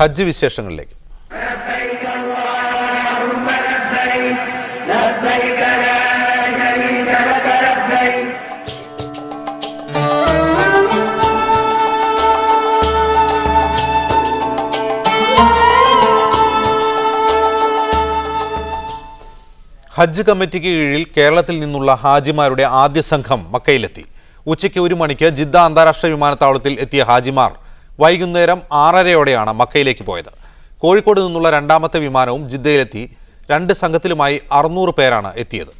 ഹജ്ജ് വിശേഷങ്ങളിലേക്ക്. ഹജ്ജ് കമ്മിറ്റിക്ക് കീഴിൽ കേരളത്തിൽ നിന്നുള്ള ഹാജിമാരുടെ ആദ്യ സംഘം മക്കയിലെത്തി. ഉച്ചയ്ക്ക് ഒരു മണിക്ക് ജിദ്ദ അന്താരാഷ്ട്ര വിമാനത്താവളത്തിൽ എത്തിയ ഹാജിമാർ വൈകുന്നേരം ആറരയോടെയാണ് മക്കയിലേക്ക് പോയത്. കോഴിക്കോട് നിന്നുള്ള രണ്ടാമത്തെ വിമാനവും ജിദ്ദയിലെത്തി. രണ്ട് സംഘത്തിലുമായി അറുന്നൂറ് പേരാണ് എത്തിയത്.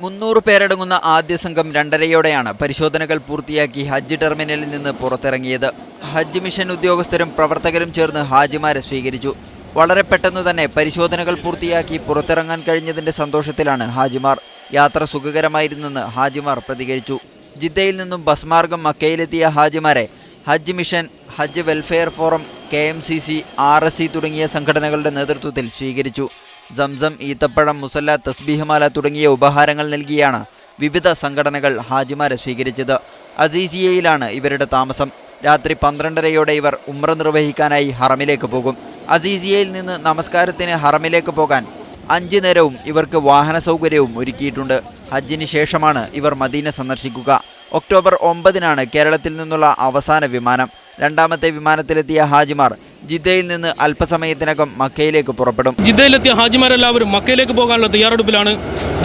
മുന്നൂറ് പേരടങ്ങുന്ന ആദ്യ സംഘം രണ്ടരയോടെയാണ് പരിശോധനകൾ പൂർത്തിയാക്കി ഹജ്ജ് ടെർമിനലിൽ നിന്ന് പുറത്തിറങ്ങിയത്. ഹജ്ജ് മിഷൻ ഉദ്യോഗസ്ഥരും പ്രവർത്തകരും ചേർന്ന് ഹാജിമാരെ സ്വീകരിച്ചു. വളരെ പെട്ടെന്ന് തന്നെ പരിശോധനകൾ പൂർത്തിയാക്കി പുറത്തിറങ്ങാൻ കഴിഞ്ഞതിന്റെ സന്തോഷത്തിലാണ് ഹാജിമാർ. യാത്ര സുഖകരമായിരുന്നെന്ന് ഹാജിമാർ പ്രതികരിച്ചു. ജിദ്ദയിൽ നിന്നും ബസ് മാർഗം മക്കയിലെത്തിയ ഹാജിമാരെ ഹജ്ജ് മിഷൻ ഹജ്ജ് welfare forum K M C C R S C തുടങ്ങിയ സംഘടനകളുടെ നേതൃത്വത്തിൽ സ്വീകരിച്ചു. സംസം ഈത്തപ്പഴം മുസല്ല തസ്ബീഹമാല തുടങ്ങിയ ഉപഹാരങ്ങൾ നൽകിയാണ് വിവിധ സംഘടനകൾ ഹാജിമാരെ സ്വീകരിച്ചത്. അസീസിയയിലാണ് ഇവരുടെ താമസം. രാത്രി പന്ത്രണ്ടരയോടെ ഇവർ ഉമ്ര നിർവഹിക്കാനായി ഹറമിലേക്ക് പോകും. അസീസിയയിൽ നിന്ന് നമസ്കാരത്തിന് ഹറമിലേക്ക് പോകാൻ അഞ്ച് നേരവും ഇവർക്ക് വാഹന സൗകര്യവും ഒരുക്കിയിട്ടുണ്ട്. ഹജ്ജിന് ശേഷമാണ് ഇവർ മദീന സന്ദർശിക്കുക. ഒക്ടോബർ ഒമ്പതിനാണ് കേരളത്തിൽ നിന്നുള്ള അവസാന വിമാനം. രണ്ടാമത്തെ വിമാനത്തിലെത്തിയ ഹാജിമാർ ജിദ്ദയിൽ നിന്ന് അല്പസമയത്തിനകം മക്കയിലേക്ക് പുറപ്പെടും. ജിദ്ദയിലെത്തിയ ഹാജിമാരെല്ലാവരും മക്കയിലേക്ക് പോകാനുള്ള തയ്യാറെടുപ്പിലാണ്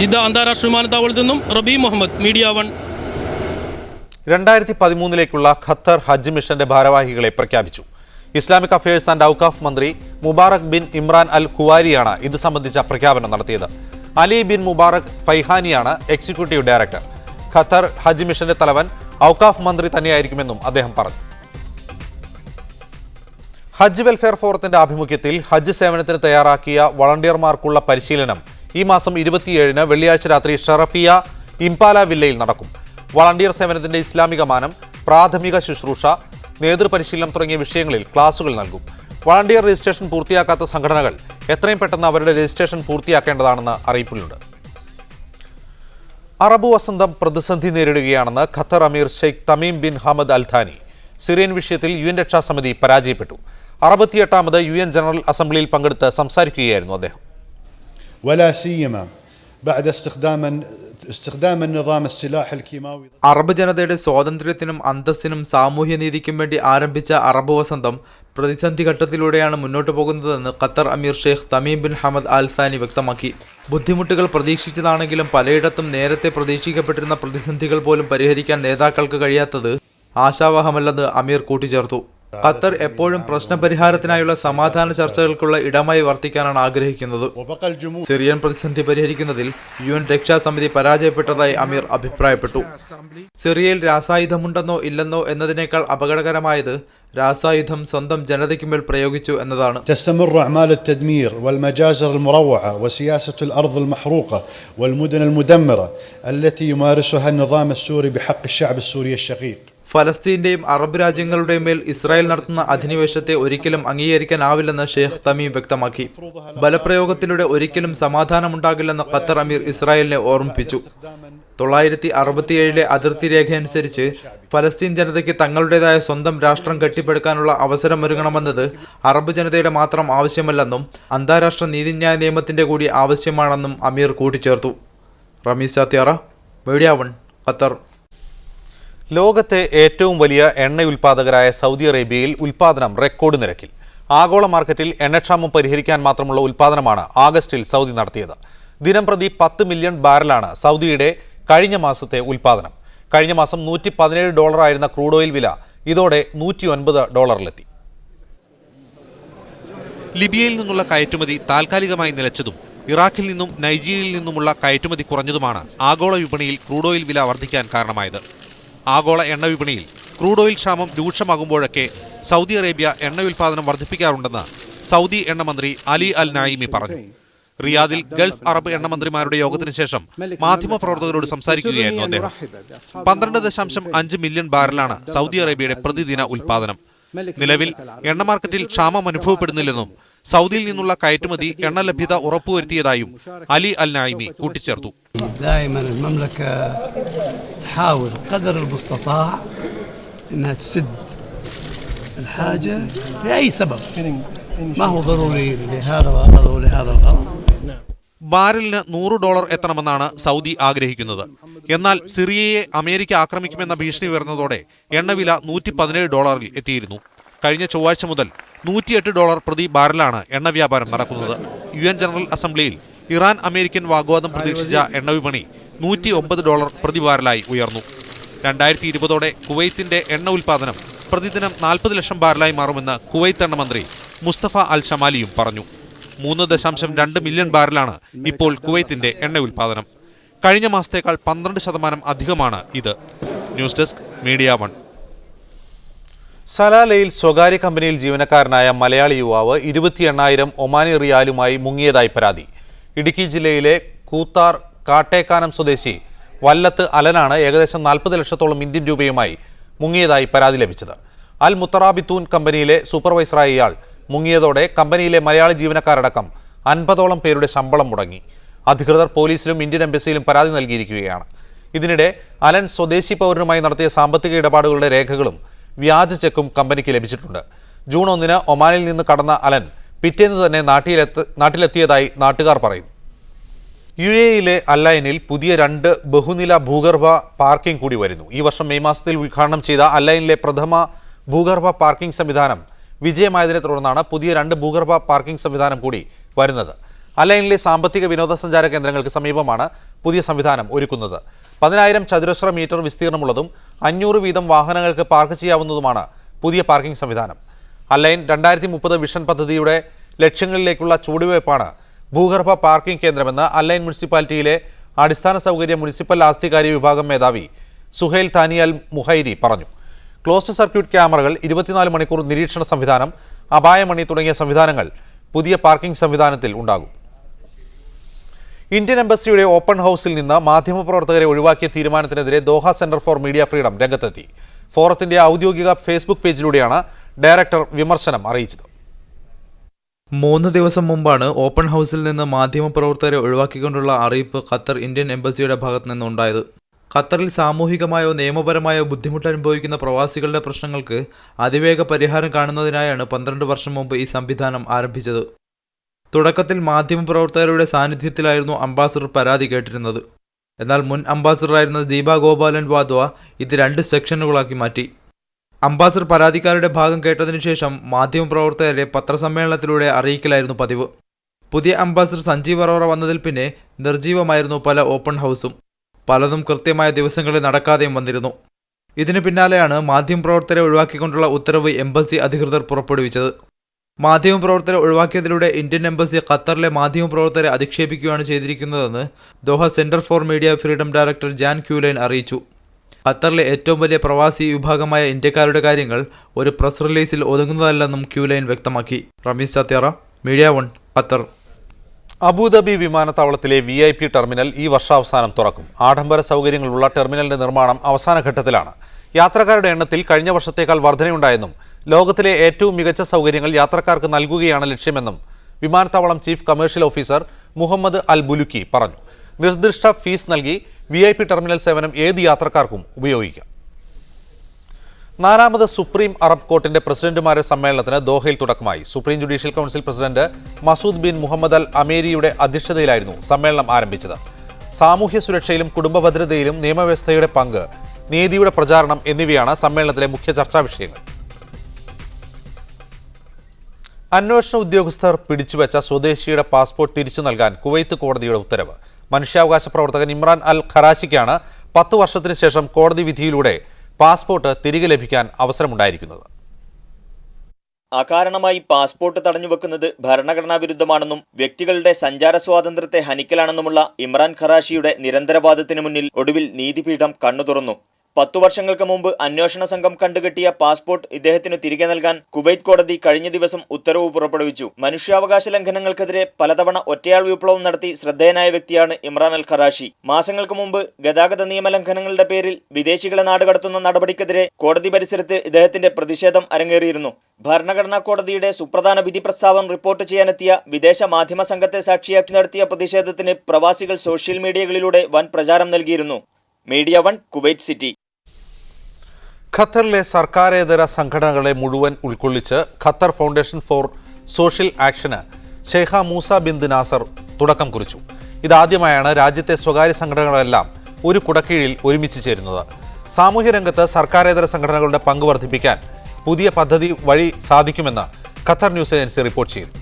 ജിദ്ദ അന്താരാഷ്ട്ര വിമാനത്താവളത്തിൽ നിന്നും റബി മുഹമ്മദ് മീഡിയ വൺ. രണ്ടായിരത്തി പതിമൂന്നിലേക്കുള്ള ഖത്തർ ഹജ്ജ് മിഷന്റെ ഭാരവാഹികളെ പ്രഖ്യാപിച്ചു. ഇസ്ലാമിക് അഫയേഴ്സ് ആൻഡ് ഔക്കാഫ് മന്ത്രി മുബാറക് ബിൻ ഇമ്രാൻ അൽ ഖുവാരിയാണ് ഇത് സംബന്ധിച്ച പ്രഖ്യാപനം നടത്തിയത്. അലി ബിൻ മുബാറക് ഫൈഹാനിയാണ് എക്സിക്യൂട്ടീവ് ഡയറക്ടർ. ഖത്തർ ഹജ്ജ് മിഷന്റെ തലവൻ ഔക്കാഫ് മന്ത്രി തന്നെയായിരിക്കുമെന്നും അദ്ദേഹം പറഞ്ഞു. ഹജ്ജ് വെൽഫെയർ ഫോറത്തിന്റെ ആഭിമുഖ്യത്തിൽ ഹജ്ജ് സേവനത്തിന് തയ്യാറാക്കിയ വളണ്ടിയർമാർക്കുള്ള പരിശീലനം ഈ മാസം ഇരുപത്തിയേഴിന് വെള്ളിയാഴ്ച രാത്രി ഷറഫിയ ഇംപാല വില്ലയിൽ നടക്കും. വളണ്ടിയർ സേവനത്തിന്റെ ഇസ്ലാമിക മാനം പ്രാഥമിക ശുശ്രൂഷ നേതൃപരിശീലനം തുടങ്ങിയ വിഷയങ്ങളിൽ ക്ലാസുകൾ നൽകും. വളണ്ടിയർ രജിസ്ട്രേഷൻ പൂർത്തിയാക്കാത്ത സംഘടനകൾ എത്രയും പെട്ടെന്ന് അവരുടെ രജിസ്ട്രേഷൻ പൂർത്തിയാക്കേണ്ടതാണെന്ന് അറിയിപ്പിലുണ്ട് അറബ് വസന്തം പ്രതിസന്ധി നേരിടുകയാണെന്ന് ഖത്തർ അമീർ Sheikh Tamim bin Hamad Al Thani Syrian വിഷയത്തിൽ യു എൻ രക്ഷാസമിതി പരാജയപ്പെട്ടു. അറുപത്തിയെട്ടാമത് യു എൻ ജനറൽ അസംബ്ലിയിൽ പങ്കെടുത്ത് സംസാരിക്കുകയായിരുന്നു അദ്ദേഹം. അറബ് ജനതയുടെ സ്വാതന്ത്ര്യത്തിനും അന്തസ്സിനും സാമൂഹ്യനീതിക്കും വേണ്ടി ആരംഭിച്ച അറബ് വസന്തം പ്രതിസന്ധി ഘട്ടത്തിലൂടെയാണ് മുന്നോട്ടു പോകുന്നതെന്ന് ഖത്തർ അമീർ Sheikh Tamim bin Hamad Al Thani വ്യക്തമാക്കി. ബുദ്ധിമുട്ടുകൾ പ്രതീക്ഷിച്ചതാണെങ്കിലും പലയിടത്തും നേരത്തെ പ്രതീക്ഷിക്കപ്പെട്ടിരുന്ന പ്രതിസന്ധികൾ പോലും പരിഹരിക്കാൻ നേതാക്കൾക്ക് കഴിയാത്തത് ആശാവഹമല്ലെന്ന് അമീർ കൂട്ടിച്ചേർത്തു. ഖത്തർ എപ്പോഴും പ്രശ്നപരിഹാരത്തിനായുള്ള സമാധാന ചർച്ചകൾക്കുള്ള ഇടമായി വർത്തിക്കാനാണ് ആഗ്രഹിക്കുന്നത്. സിറിയൻ പ്രതിസന്ധി പരിഹരിക്കുന്നതിൽ യു എൻ രക്ഷാസമിതി പരാജയപ്പെട്ടതായി അമീർ അഭിപ്രായപ്പെട്ടു. സിറിയയിൽ രാസായുധമുണ്ടെന്നോ ഇല്ലെന്നോ എന്നതിനേക്കാൾ അപകടകരമായത് രാസായുധം സ്വന്തം ജനതയ്ക്കുമേൽ പ്രയോഗിച്ചു എന്നതാണ് تستمر أعمال التدمير والمجازر المروعة وسياسة الأرض المحروقة والمدن المدمرة التي يمارسها النظام السوري بحق الشعب السوري الشقيق ഫലസ്തീന്റെയും അറബ് രാജ്യങ്ങളുടെയും മേൽ ഇസ്രായേൽ നടത്തുന്ന അധിനിവേശത്തെ ഒരിക്കലും അംഗീകരിക്കാനാവില്ലെന്ന് ഷെയ്ഖ് തമീം വ്യക്തമാക്കി. ബലപ്രയോഗത്തിലൂടെ ഒരിക്കലും സമാധാനമുണ്ടാകില്ലെന്ന് ഖത്തർ അമീർ ഇസ്രായേലിനെ ഓർമ്മിപ്പിച്ചു. തൊള്ളായിരത്തി അറുപത്തിയേഴിലെ അതിർത്തി രേഖയനുസരിച്ച് ഫലസ്തീൻ ജനതയ്ക്ക് തങ്ങളുടേതായ സ്വന്തം രാഷ്ട്രം കെട്ടിപ്പടുക്കാനുള്ള അവസരമൊരുങ്ങണമെന്നത് അറബ് ജനതയുടെ മാത്രം ആവശ്യമല്ലെന്നും അന്താരാഷ്ട്ര നീതിന്യായ നിയമത്തിന്റെ കൂടി ആവശ്യമാണെന്നും അമീർ കൂട്ടിച്ചേർത്തു. Rameez Chathiyara media one Qatar. ലോകത്തെ ഏറ്റവും വലിയ എണ്ണ ഉൽപ്പാദകരായ സൗദി അറേബ്യയിൽ ഉൽപ്പാദനം റെക്കോർഡ് നിരക്കിൽ. ആഗോള മാർക്കറ്റിൽ എണ്ണക്ഷാമം പരിഹരിക്കാൻ മാത്രമുള്ള ഉൽപ്പാദനമാണ് ആഗസ്റ്റിൽ സൗദി നടത്തിയത്. ദിനംപ്രതി പത്ത് മില്യൺ ബാരലാണ് സൗദിയുടെ കഴിഞ്ഞ മാസത്തെ ഉൽപ്പാദനം കഴിഞ്ഞ മാസം നൂറ്റി പതിനേഴ് ഡോളറായിരുന്ന ക്രൂഡ് ഓയിൽ വില ഇതോടെ നൂറ്റി ഒൻപത് ഡോളറിലെത്തി. ലിബിയയിൽ നിന്നുള്ള കയറ്റുമതി താൽക്കാലികമായി നിലച്ചതും ഇറാഖിൽ നിന്നും നൈജീരിയയിൽ നിന്നുമുള്ള കയറ്റുമതി കുറഞ്ഞതുമാണ് ആഗോള വിപണിയിൽ ക്രൂഡ് ഓയിൽ വില വർദ്ധിക്കാൻ കാരണമായത്. ആഗോള എണ്ണ വിപണിയിൽ ക്രൂഡ് ഓയിൽ ക്ഷാമം രൂക്ഷമാകുമ്പോഴൊക്കെ സൗദി അറേബ്യ എണ്ണ ഉൽപ്പാദനം വർദ്ധിപ്പിക്കാറുണ്ടെന്ന് സൗദി എണ്ണമന്ത്രി അലി അൽ നായിമി പറഞ്ഞു. റിയാദിൽ ഗൾഫ് അറബ് എണ്ണമന്ത്രിമാരുടെ യോഗത്തിന് ശേഷം മാധ്യമപ്രവർത്തകരോട് സംസാരിക്കുകയായിരുന്നു അദ്ദേഹം. പന്ത്രണ്ട് ദശാംശം അഞ്ച് മില്യൺ ബാരലാണ് സൗദി അറേബ്യയുടെ പ്രതിദിന ഉൽപാദനം. നിലവിൽ എണ്ണ മാർക്കറ്റിൽ ക്ഷാമം അനുഭവപ്പെടുന്നില്ലെന്നും സൗദിയിൽ നിന്നുള്ള കയറ്റുമതി എണ്ണ ലഭ്യത ഉറപ്പുവരുത്തിയതായും അലി അൽ നായിമി കൂട്ടിച്ചേർത്തു. تحاول قدر المستطاع انها تسد الحاجة لأي سبب ما هو ضروري لهذا الغرض ولهذا الغرض ബാരലിന് നൂറ് ഡോളർ എത്തണമെന്നാണ് സൗദി ആഗ്രഹിക്കുന്നത് എന്നാൽ സിറിയയെ അമേരിക്ക ആക്രമിക്കുമെന്ന ഭീഷണി ഉയർന്നതോടെ എണ്ണവില നൂറ്റി പതിനേഴ് ഡോളറിൽ എത്തിയിരുന്നു കഴിഞ്ഞ ചൊവ്വാഴ്ച മുതൽ നൂറ്റിയെട്ട് ഡോളർ പ്രതി ബാരലാണ് എണ്ണ വ്യാപാരം നടക്കുന്നത് യു എൻ ജനറൽ അസംബ്ലിയിൽ ഇറാൻ അമേരിക്കൻ വാഗ്വാദം പ്രതീക്ഷിച്ച എണ്ണ വിപണി നൂറ്റി ഒമ്പത് ഡോളർ പ്രതിബാരലായി ഉയർന്നു. രണ്ടായിരത്തി ഇരുപതോടെ കുവൈത്തിന്റെ എണ്ണ ഉൽപാദനം പ്രതിദിനം നാൽപ്പത് ലക്ഷം ബാരലായി മാറുമെന്ന് കുവൈത്ത് എണ്ണമന്ത്രി മുസ്തഫ അൽ ഷമാലിയും പറഞ്ഞു. മൂന്ന് ദശാംശം രണ്ട് മില്യൺ ബാരലാണ് ഇപ്പോൾ കുവൈത്തിന്റെ എണ്ണ ഉൽപാദനം. കഴിഞ്ഞ മാസത്തേക്കാൾ പന്ത്രണ്ട് ശതമാനം അധികമാണ് ഇത്. News desk media one. സലാലയിൽ സ്വകാര്യ കമ്പനിയിൽ ജീവനക്കാരനായ മലയാളി യുവാവ് ഇരുപത്തി എണ്ണായിരം ഒമാനി റിയാലുമായി മുങ്ങിയതായി പരാതി. ഇടുക്കി ജില്ലയിലെ കൂത്താർ കാട്ടേക്കാനം സ്വദേശി വല്ലത്ത് അലനാണ് ഏകദേശം നാൽപ്പത് ലക്ഷത്തോളം ഇന്ത്യൻ രൂപയുമായി മുങ്ങിയതായി പരാതി ലഭിച്ചത്. അൽ മുത്തറാബിത്തൂൻ കമ്പനിയിലെ സൂപ്പർവൈസറായ ഇയാൾ മുങ്ങിയതോടെ കമ്പനിയിലെ മലയാളി ജീവനക്കാരടക്കം അൻപതോളം പേരുടെ ശമ്പളം മുടങ്ങി. അധികൃതർ പോലീസിലും ഇന്ത്യൻ എംബസിയിലും പരാതി നൽകിയിരിക്കുകയാണ്. ഇതിനിടെ അലൻ സ്വദേശി പൗരനുമായി നടത്തിയ സാമ്പത്തിക ഇടപാടുകളുടെ രേഖകളും വ്യാജ ചെക്കും കമ്പനിക്ക് ലഭിച്ചിട്ടുണ്ട്. ജൂൺ ഒന്നിന് ഒമാനിൽ നിന്ന് കടന്ന അലൻ പിറ്റേന്ന് തന്നെ നാട്ടിലെത്ത നാട്ടിലെത്തിയതായി നാട്ടുകാർ പറയുന്നു. യു എയിലെ അല്ലൈനിൽ പുതിയ രണ്ട് ബഹുനില ഭൂഗർഭ പാർക്കിംഗ് കൂടി വരുന്നു. ഈ വർഷം മെയ് മാസത്തിൽ ഉദ്ഘാടനം ചെയ്ത അല്ലൈനിലെ പ്രഥമ ഭൂഗർഭ പാർക്കിംഗ് സംവിധാനം വിജയമായതിനെ തുടർന്നാണ് പുതിയ രണ്ട് ഭൂഗർഭ പാർക്കിംഗ് സംവിധാനം കൂടി വരുന്നത്. അല്ലൈനിലെ സാമ്പത്തിക വിനോദസഞ്ചാര കേന്ദ്രങ്ങൾക്ക് സമീപമാണ് പുതിയ സംവിധാനം ഒരുക്കുന്നത്. പതിനായിരം ചതുരശ്ര മീറ്റർ വിസ്തീർണമുള്ളതും അഞ്ഞൂറ് വീതം വാഹനങ്ങൾക്ക് പാർക്ക് ചെയ്യാവുന്നതുമാണ് പുതിയ പാർക്കിംഗ് സംവിധാനം. അല്ലൈൻ രണ്ടായിരത്തി മുപ്പത് വിഷൻ പദ്ധതിയുടെ ലക്ഷ്യങ്ങളിലേക്കുള്ള ചുവടുവയ്പ്പാണ് ഭൂഗർഭ പാർക്കിംഗ് കേന്ദ്രമെന്ന് അലൈൻ മുനിസിപ്പാലിറ്റിയിലെ അടിസ്ഥാന സൗകര്യ മുനിസിപ്പൽ ആസ്തികാര്യ വിഭാഗം മേധാവി സുഹൈൽ താനിയൽ മുഹൈരി പറഞ്ഞു. ക്ലോസ്ഡ് സർക്യൂട്ട് ക്യാമറകൾ ഇരുപത്തിനാല് മണിക്കൂർ നിരീക്ഷണ സംവിധാനം അപായമണി തുടങ്ങിയ സംവിധാനങ്ങൾ പുതിയ പാർക്കിംഗ് സംവിധാനത്തിൽ ഉണ്ടാകും. ഇന്ത്യൻ എംബസിയുടെ ഓപ്പൺ ഹൗസിൽ നിന്ന് മാധ്യമപ്രവർത്തകരെ ഒഴിവാക്കിയ തീരുമാനത്തിനെതിരെ Doha centre for media freedom രംഗത്തെത്തി. ഫോറത്തിന്റെ ഔദ്യോഗിക ഫേസ്ബുക്ക് പേജിലൂടെയാണ് ഡയറക്ടർ വിമർശനം അറിയിച്ചത്. മൂന്ന് ദിവസം മുമ്പാണ് ഓപ്പൺ ഹൗസിൽ നിന്ന് മാധ്യമപ്രവർത്തകരെ ഒഴിവാക്കിക്കൊണ്ടുള്ള അറിയിപ്പ് ഖത്തർ ഇന്ത്യൻ എംബസിയുടെ ഭാഗത്തു നിന്നുണ്ടായത്. ഖത്തറിൽ സാമൂഹികമായോ നിയമപരമായോ ബുദ്ധിമുട്ട് അനുഭവിക്കുന്ന പ്രവാസികളുടെ പ്രശ്നങ്ങൾക്ക് അതിവേഗ പരിഹാരം കാണുന്നതിനായാണ് പന്ത്രണ്ട് വർഷം മുമ്പ് ഈ സംവിധാനം ആരംഭിച്ചത്. തുടക്കത്തിൽ മാധ്യമപ്രവർത്തകരുടെ സാന്നിധ്യത്തിലായിരുന്നു അംബാസഡർ പരാതി കേട്ടിരുന്നത്. എന്നാൽ മുൻ അംബാസഡറായിരുന്ന ദീപ ഗോപാലൻ വാദ്വ ഇത് രണ്ട് സെക്ഷനുകളാക്കി മാറ്റി. അംബാസഡർ പരാതിക്കാരുടെ ഭാഗം കേട്ടതിനു ശേഷം മാധ്യമപ്രവർത്തകരെ പത്രസമ്മേളനത്തിലൂടെ അറിയിക്കലായിരുന്നു പതിവ്. പുതിയ അംബാസഡർ സഞ്ജീവ് അറോറ വന്നതിൽ പിന്നെ നിർജീവമായിരുന്നു പല ഓപ്പൺ ഹൗസും. പലതും കൃത്യമായ ദിവസങ്ങളിൽ നടക്കാതെയും വന്നിരുന്നു. ഇതിനു പിന്നാലെയാണ് മാധ്യമപ്രവർത്തകരെ ഒഴിവാക്കിക്കൊണ്ടുള്ള ഉത്തരവ് എംബസി അധികൃതർ പുറപ്പെടുവിച്ചത്. മാധ്യമപ്രവർത്തകരെ ഒഴിവാക്കിയതിലൂടെ ഇന്ത്യൻ എംബസി ഖത്തറിലെ മാധ്യമപ്രവർത്തകരെ അധിക്ഷേപിക്കുകയാണ് ചെയ്തിരിക്കുന്നതെന്ന് Doha centre for media freedom director Jan Keulen അറിയിച്ചു. ഖത്തറിലെ ഏറ്റവും വലിയ പ്രവാസി വിഭാഗമായ ഇന്ത്യക്കാരുടെ കാര്യങ്ങൾ ഒരു പ്രസ് റിലീസിൽ ഒതുങ്ങുന്നതല്ലെന്നും ക്യൂലൈൻ വ്യക്തമാക്കി. Rameez Chathiyara media one Qatar. Abu Dhabi വിമാനത്താവളത്തിലെ വി ഐ പി ടെർമിനൽ ഈ വർഷാവസാനം തുറക്കും. ആഡംബര സൗകര്യങ്ങളുള്ള ടെർമിനലിന്റെ നിർമ്മാണം അവസാന ഘട്ടത്തിലാണ്. യാത്രക്കാരുടെ എണ്ണത്തിൽ കഴിഞ്ഞ വർഷത്തേക്കാൾ വർധനയുണ്ടായെന്നും ലോകത്തിലെ ഏറ്റവും മികച്ച സൗകര്യങ്ങൾ യാത്രക്കാർക്ക് നൽകുകയാണ് ലക്ഷ്യമെന്നും വിമാനത്താവളം chief commercial officer Mohammed Al Bulooki പറഞ്ഞു. നിർദ്ദിഷ്ട ഫീസ് നൽകി വി ഐ പി ടെർമിനൽ സേവനം ഏത് യാത്രക്കാർക്കും ഉപയോഗിക്കാം. നാലാമത് സുപ്രീം അറബ് കോർട്ടിന്റെ പ്രസിഡന്റുമാരുടെ സമ്മേളനത്തിന് ദോഹയിൽ തുടക്കമായി. Supreme Judicial Council president Masoud bin Mohammed Al അമേരിയുടെ അധ്യക്ഷതയിലായിരുന്നു സമ്മേളനം ആരംഭിച്ചത്. സാമൂഹ്യ സുരക്ഷയിലും കുടുംബ ഭദ്രതയിലും നിയമവ്യവസ്ഥയുടെ പങ്ക് നീതിയുടെ പ്രചാരണം എന്നിവയാണ് സമ്മേളനത്തിലെ മുഖ്യ ചർച്ചാ വിഷയങ്ങൾ. അന്വേഷണ ഉദ്യോഗസ്ഥർ പിടിച്ചുവെച്ച സ്വദേശിയുടെ പാസ്പോർട്ട് തിരിച്ചു നൽകാൻ കുവൈത്ത് കോടതിയുടെ ഉത്തരവ്. മനുഷ്യാവകാശ പ്രവർത്തകൻ ഇമ്രാൻ അൽ ഖറാശിക്കാണ് പത്ത് വർഷത്തിന് ശേഷം കോടതി വിധിയിലൂടെ പാസ്പോർട്ട് തിരികെ ലഭിക്കാൻ അവസരമുണ്ടായിരിക്കുന്നത്. അകാരണമായി പാസ്പോർട്ട് തടഞ്ഞുവെക്കുന്നത് ഭരണഘടനാ വിരുദ്ധമാണെന്നും വ്യക്തികളുടെ സഞ്ചാര സ്വാതന്ത്ര്യത്തെ ഹനിക്കലാണെന്നുമുള്ള ഇമ്രാൻ ഖറാഷിയുടെ നിരന്തരവാദത്തിന് മുന്നിൽ ഒടുവിൽ നീതിപീഠം കണ്ണു തുറന്നു. പത്തു വർഷങ്ങൾക്ക് മുമ്പ് അന്വേഷണ സംഘം കണ്ടുകെട്ടിയ പാസ്പോർട്ട് ഇദ്ദേഹത്തിന് തിരികെ നൽകാൻ കുവൈറ്റ് കോടതി കഴിഞ്ഞ ദിവസം ഉത്തരവ് പുറപ്പെടുവിച്ചു. മനുഷ്യാവകാശ ലംഘനങ്ങൾക്കെതിരെ പലതവണ ഒറ്റയാൾ വിപ്ലവം നടത്തി ശ്രദ്ധേയനായ വ്യക്തിയാണ് ഇമ്രാൻ അൽ ഖറാഷി. മാസങ്ങൾക്ക് മുമ്പ് ഗതാഗത നിയമലംഘനങ്ങളുടെ പേരിൽ വിദേശികളെ നാടുകടത്തുന്ന നടപടിക്കെതിരെ കോടതി പരിസരത്ത് ഇദ്ദേഹത്തിന്റെ പ്രതിഷേധം അരങ്ങേറിയിരുന്നു. ഭരണഘടനാ കോടതിയുടെ സുപ്രധാന വിധി പ്രസ്താവം റിപ്പോർട്ട് ചെയ്യാനെത്തിയ വിദേശ മാധ്യമ സംഘത്തെ സാക്ഷിയാക്കി നടത്തിയ പ്രതിഷേധത്തിന് പ്രവാസികൾ സോഷ്യൽ മീഡിയകളിലൂടെ വൻ പ്രചാരം നൽകിയിരുന്നു. Media one Kuwait City. ഖത്തറിലെ സർക്കാരേതര സംഘടനകളെ മുഴുവൻ ഉൾക്കൊള്ളിച്ച് ഖത്തർ ഫൗണ്ടേഷൻ ഫോർ സോഷ്യൽ ആക്ഷന് ഷെയ്ഖ മൂസ ബിന്ദ് നാസർ തുടക്കം കുറിച്ചു. ഇതാദ്യമായാണ് രാജ്യത്തെ സ്വകാര്യ സംഘടനകളെല്ലാം ഒരു കുടക്കീഴിൽ ഒരുമിച്ച് ചേരുന്നത്. സാമൂഹ്യ രംഗത്ത് സർക്കാരേതര സംഘടനകളുടെ പങ്ക് വർദ്ധിപ്പിക്കാൻ പുതിയ പദ്ധതി വഴി സാധിക്കുമെന്ന് ഖത്തർ ന്യൂസ് ഏജൻസി റിപ്പോർട്ട് ചെയ്യുന്നു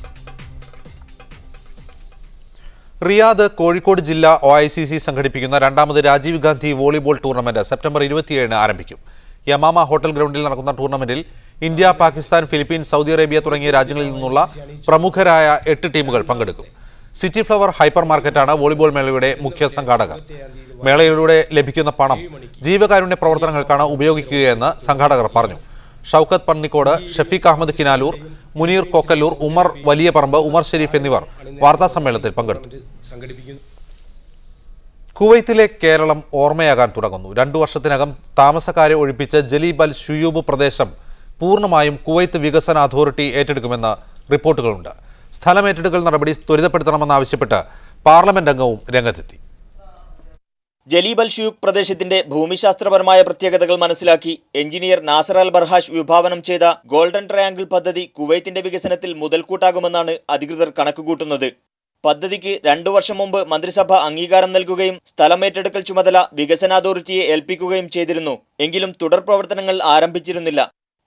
റിയാദ് കോഴിക്കോട് ജില്ലാ ഒ ഐ സി സി സംഘടിപ്പിക്കുന്ന രണ്ടാമത് Rajiv Gandhi volleyball tournament September ഇരുപത്തിയേഴിന് ആരംഭിക്കും. യമാമ ഹോട്ടൽ ഗ്രൗണ്ടിൽ നടക്കുന്ന ടൂർണമെന്റിൽ India Pakistan Philippines Saudi Arabia തുടങ്ങിയ രാജ്യങ്ങളിൽ നിന്നുള്ള പ്രമുഖരായ എട്ട് ടീമുകൾ പങ്കെടുക്കും. സിറ്റി ഫ്ലവർ ഹൈപ്പർ മാർക്കറ്റാണ് വോളിബോൾ മേളയുടെ മുഖ്യ സംഘാടകർ. മേളയിലൂടെ ലഭിക്കുന്ന പണം ജീവകാരുണ്യ പ്രവർത്തനങ്ങൾക്കാണ് ഉപയോഗിക്കുകയെന്ന് സംഘാടകർ പറഞ്ഞു. ഷൗക്കത്ത് പന്നിക്കോട് ഷഫീഖ് അഹമ്മദ് കിനാലൂർ മുനീർ കൊക്കല്ലൂർ ഉമർ വലിയപറമ്പ് ഉമർ ഷെരീഫ് എന്നിവർ വാർത്താ സമ്മേളനത്തിൽ പങ്കെടുത്തു. കുവൈത്തിലെ കേരളം ഓർമ്മയാകാൻ തുടങ്ങുന്നു. രണ്ടു വർഷത്തിനകം താമസക്കാരെ ഒഴിപ്പിച്ച ജലീബ് അൽ ഷുയൂബ് പ്രദേശം പൂർണമായും കുവൈത്ത് വികസന അതോറിറ്റി ഏറ്റെടുക്കുമെന്ന് റിപ്പോർട്ടുകളുണ്ട്. സ്ഥലമേറ്റെടുക്കൽ നടപടി ത്വരിതപ്പെടുത്തണമെന്നാവശ്യപ്പെട്ട് പാർലമെന്റ് അംഗവും രംഗത്തെത്തി. ജലീബൽ ഷുയൂബ് പ്രദേശത്തിന്റെ ഭൂമിശാസ്ത്രപരമായ പ്രത്യേകതകൾ മനസ്സിലാക്കി എഞ്ചിനീയർ നാസർ അൽ ബർഹാഷ് വിഭാവനം ചെയ്ത ഗോൾഡൻ ട്രയാങ്കിൾ പദ്ധതി കുവൈത്തിന്റെ വികസനത്തിൽ മുതൽക്കൂട്ടാകുമെന്നാണ് അധികൃതർ കണക്കുകൂട്ടുന്നത്. പദ്ധതിക്ക് രണ്ടു വർഷം മുമ്പ് മന്ത്രിസഭ അംഗീകാരം നൽകുകയും സ്ഥലമേറ്റെടുക്കൽ ചുമതല വികസന അതോറിറ്റിയെ ഏൽപ്പിക്കുകയും ചെയ്തിരുന്നു. എങ്കിലും തുടർ പ്രവർത്തനങ്ങൾ ആരംഭിച്ചിരുന്നില്ല.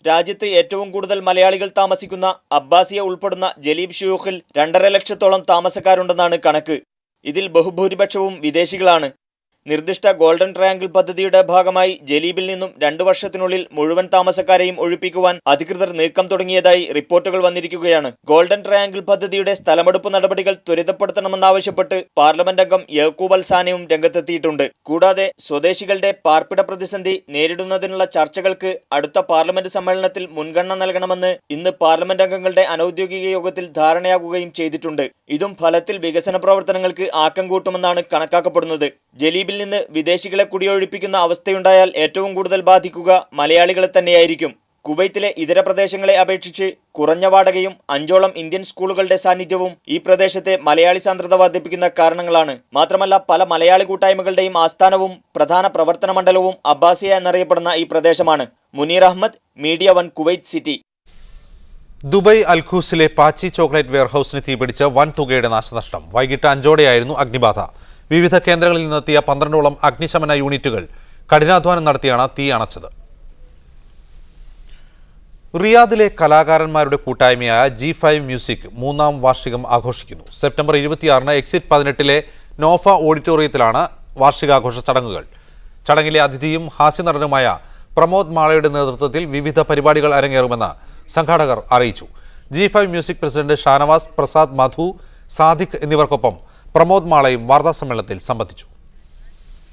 രാജ്യത്ത് ഏറ്റവും കൂടുതൽ മലയാളികൾ താമസിക്കുന്ന അബ്ബാസിയ ഉൾപ്പെടുന്ന ജലീബ് ഷൂഖിൽ രണ്ടര ലക്ഷത്തോളം താമസക്കാരുണ്ടെന്നാണ് കണക്ക്. ഇതിൽ ബഹുഭൂരിപക്ഷവും വിദേശികളാണ്. നിർദ്ദിഷ്ട ഗോൾഡൻ ട്രയാങ്കിൾ പദ്ധതിയുടെ ഭാഗമായി ജലീബിൽ നിന്നും രണ്ടു വർഷത്തിനുള്ളിൽ മുഴുവൻ താമസക്കാരെയും ഒഴിപ്പിക്കുവാൻ അധികൃതർ നീക്കം തുടങ്ങിയതായി റിപ്പോർട്ടുകൾ വന്നിരിക്കുകയാണ്. ഗോൾഡൻ ട്രയാങ്കിൾ പദ്ധതിയുടെ സ്ഥലമെടുപ്പ് നടപടികൾ ത്വരിതപ്പെടുത്തണമെന്നാവശ്യപ്പെട്ട് പാർലമെന്റ് അംഗം യഹ്കൂബ് അൽസാനയും രംഗത്തെത്തിയിട്ടുണ്ട്. കൂടാതെ സ്വദേശികളുടെ പാർപ്പിട പ്രതിസന്ധി നേരിടുന്നതിനുള്ള ചർച്ചകൾക്ക് അടുത്ത പാർലമെന്റ് സമ്മേളനത്തിൽ മുൻഗണന നൽകണമെന്ന് ഇന്ന് പാർലമെന്റ് അംഗങ്ങളുടെ അനൌദ്യോഗിക യോഗത്തിൽ ധാരണയാകുകയും ചെയ്തിട്ടുണ്ട്. ഇതും ഫലത്തിൽ വികസന പ്രവർത്തനങ്ങൾക്ക് ആക്കം കൂട്ടുമെന്നാണ് കണക്കാക്കപ്പെടുന്നത്. ജലീബിൽ നിന്ന് വിദേശികളെ കുടിയൊഴിപ്പിക്കുന്ന അവസ്ഥയുണ്ടായാൽ ഏറ്റവും കൂടുതൽ ബാധിക്കുക മലയാളികളെ തന്നെയായിരിക്കും. കുവൈത്തിലെ ഇതര പ്രദേശങ്ങളെ അപേക്ഷിച്ച് കുറഞ്ഞ വാടകയും അഞ്ചോളം ഇന്ത്യൻ സ്കൂളുകളുടെ സാന്നിധ്യവും ഈ പ്രദേശത്തെ മലയാളി സാന്ദ്രത വർദ്ധിപ്പിക്കുന്ന കാരണങ്ങളാണ്. മാത്രമല്ല പല മലയാളി കൂട്ടായ്മകളുടെയും ആസ്ഥാനവും പ്രധാന പ്രവർത്തന മണ്ഡലവും അബ്ബാസിയ എന്നറിയപ്പെടുന്ന ഈ പ്രദേശമാണ്. Muneer Ahmed media one Kuwait City. Dubai അൽഖൂസിലെ Patchi chocolate വെയർഹൌസിന് തീപിടിച്ച് വൻ തുകയുടെ നാശനഷ്ടം. വൈകിട്ട് അഞ്ചോടെയായിരുന്നു അഗ്നിബാധ. വിവിധ കേന്ദ്രങ്ങളിൽ നിന്നെത്തിയ പന്ത്രണ്ടോളം അഗ്നിശമന യൂണിറ്റുകൾ കഠിനാധ്വാനം നടത്തിയാണ് തീ അണച്ചത്. റിയാദിലെ കലാകാരന്മാരുടെ കൂട്ടായ്മയായ ജി ഫൈവ് മ്യൂസിക് മൂന്നാം വാർഷികം ആഘോഷിക്കുന്നു. സെപ്റ്റംബർ ഇരുപത്തിയാറിന് എക്സിറ്റ് പതിനെട്ടിലെ നോഫ ഓഡിറ്റോറിയത്തിലാണ് വാർഷികാഘോഷ ചടങ്ങുകൾ. ചടങ്ങിലെ അതിഥിയും ഹാസ്യനടനുമായ പ്രമോദ് മാളയുടെ നേതൃത്വത്തിൽ വിവിധ പരിപാടികൾ അരങ്ങേറുമെന്ന് സംഘാടകർ അറിയിച്ചു. G five music president Shanavas Prasad Madhu Sadiq എന്നിവർക്കൊപ്പം പ്രമോദ് മാളയും വാർത്താസമ്മേളനത്തിൽ സംബന്ധിച്ചു.